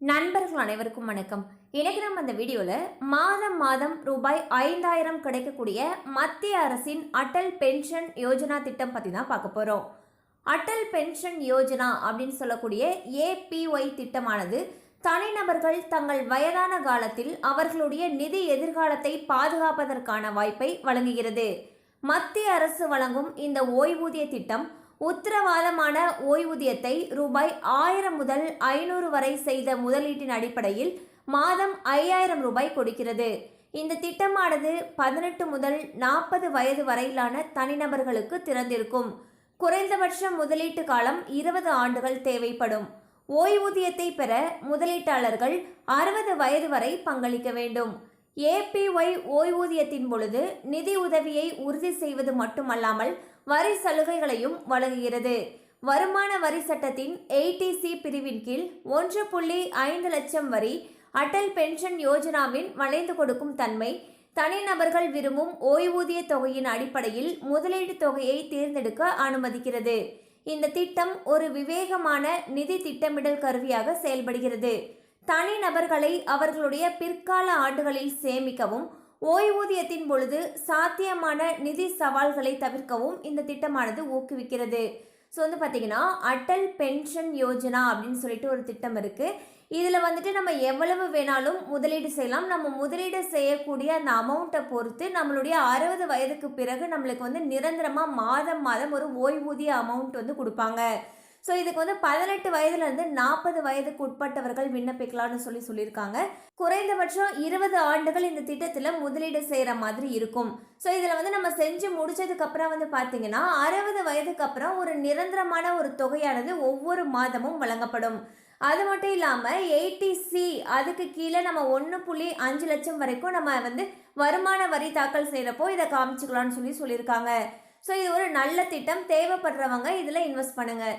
நண்பர்கள் அனைவருக்கும் வணக்கம். இன்னைக்கு நம்ம அந்த வீடியோவில் மாதம் மாதம் ரூபாய் ஐந்தாயிரம் கிடைக்கக்கூடிய மத்திய அரசின் அடல் பென்ஷன் யோஜனா திட்டம் பற்றி தான் பார்க்க போகிறோம் அடல் பென்ஷன் யோஜனா அப்படின்னு சொல்லக்கூடிய ஏபிஒய் திட்டமானது தனிநபர்கள் தங்கள் வயதான காலத்தில் அவர்களுடைய நிதி எதிர்காலத்தை பாதுகாப்பதற்கான வாய்ப்பை வழங்குகிறது. மத்திய அரசு வழங்கும் இந்த ஓய்வூதிய திட்டம் உத்தரவாதமான ஓய்வூதியத்தை ரூபாய் ஆயிரம் முதல் ஐநூறு வரை செய்த முதலீட்டின் அடிப்படையில் மாதம் ஐயாயிரம் ரூபாய் கொடுக்கிறது. இந்த திட்டமானது பதினெட்டு முதல் நாற்பது வயது வரையிலான தனிநபர்களுக்கு திறந்திருக்கும். குறைந்தபட்ச முதலீட்டு காலம் இருபது ஆண்டுகள் தேவைப்படும். ஓய்வூதியத்தை பெற முதலீட்டாளர்கள் அறுபது வயது வரை பங்களிக்க வேண்டும். ஏபிஒய் ஓய்வூதியத்தின் பொழுது நிதி உதவியை உறுதி செய்வது மட்டுமல்லாமல் வரி சலுகைகளையும் வழங்குகிறது. வருமான வரி சட்டத்தின் எயிட்டிசி பிரிவின் கீழ் ஒன்று புள்ளி ஐந்து லட்சம் வரி அடல் பென்ஷன் யோஜனாவின் வளைந்து கொடுக்கும் தன்மை தனிநபர்கள் விரும்பும் ஓய்வூதிய தொகையின் அடிப்படையில் முதலீடு தொகையை தேர்ந்தெடுக்க அனுமதிக்கிறது. இந்த திட்டம் ஒரு விவேகமான நிதி திட்டமிடல் கருவியாக செயல்படுகிறது. தனிநபர்களை அவர்களுடைய பிற்கால ஆண்டுகளில் சேமிக்கவும் ஓய்வூதியத்தின் பொழுது சாத்தியமான நிதி சவால்களை தவிர்க்கவும் இந்த திட்டமானது ஊக்குவிக்கிறது. ஸோ வந்து பார்த்தீங்கன்னா அடல் பென்ஷன் யோஜனா அப்படின்னு சொல்லிட்டு ஒரு திட்டம் இருக்குது இதில் வந்துட்டு நம்ம எவ்வளவு வேணாலும் முதலீடு செய்யலாம். நம்ம முதலீடு செய்யக்கூடிய அந்த அமௌண்ட்டை பொறுத்து நம்மளுடைய அறுபது வயதுக்கு பிறகு நம்மளுக்கு வந்து நிரந்தரமாக மாதம் மாதம் ஒரு ஓய்வூதிய அமௌண்ட் வந்து கொடுப்பாங்க. ஸோ இதுக்கு வந்து பதினெட்டு வயதுலேருந்து நாற்பது வயதுக்கு உட்பட்டவர்கள் விண்ணப்பிக்கலாம்னு சொல்லி சொல்லியிருக்காங்க. குறைந்தபட்சம் இருபது ஆண்டுகள் இந்த திட்டத்தில் முதலீடு செய்கிற மாதிரி இருக்கும். ஸோ இதில் வந்து நம்ம செஞ்சு முடிச்சதுக்கப்புறம் வந்து பார்த்தீங்கன்னா அறுபது வயதுக்கு அப்புறம் ஒரு நிரந்தரமான ஒரு தொகையானது ஒவ்வொரு மாதமும் வழங்கப்படும். அது மட்டும் இல்லாமல் எயிட்டி சி அதுக்கு கீழே நம்ம ஒன்று புள்ளி அஞ்சு லட்சம் வரைக்கும் நம்ம வந்து வருமான வரி தாக்கல் செய்கிறப்போ இதை காமிச்சுக்கலாம்னு சொல்லி சொல்லியிருக்காங்க. ஸோ இது ஒரு நல்ல திட்டம். தேவைப்படுறவங்க இதில் இன்வெஸ்ட் பண்ணுங்கள்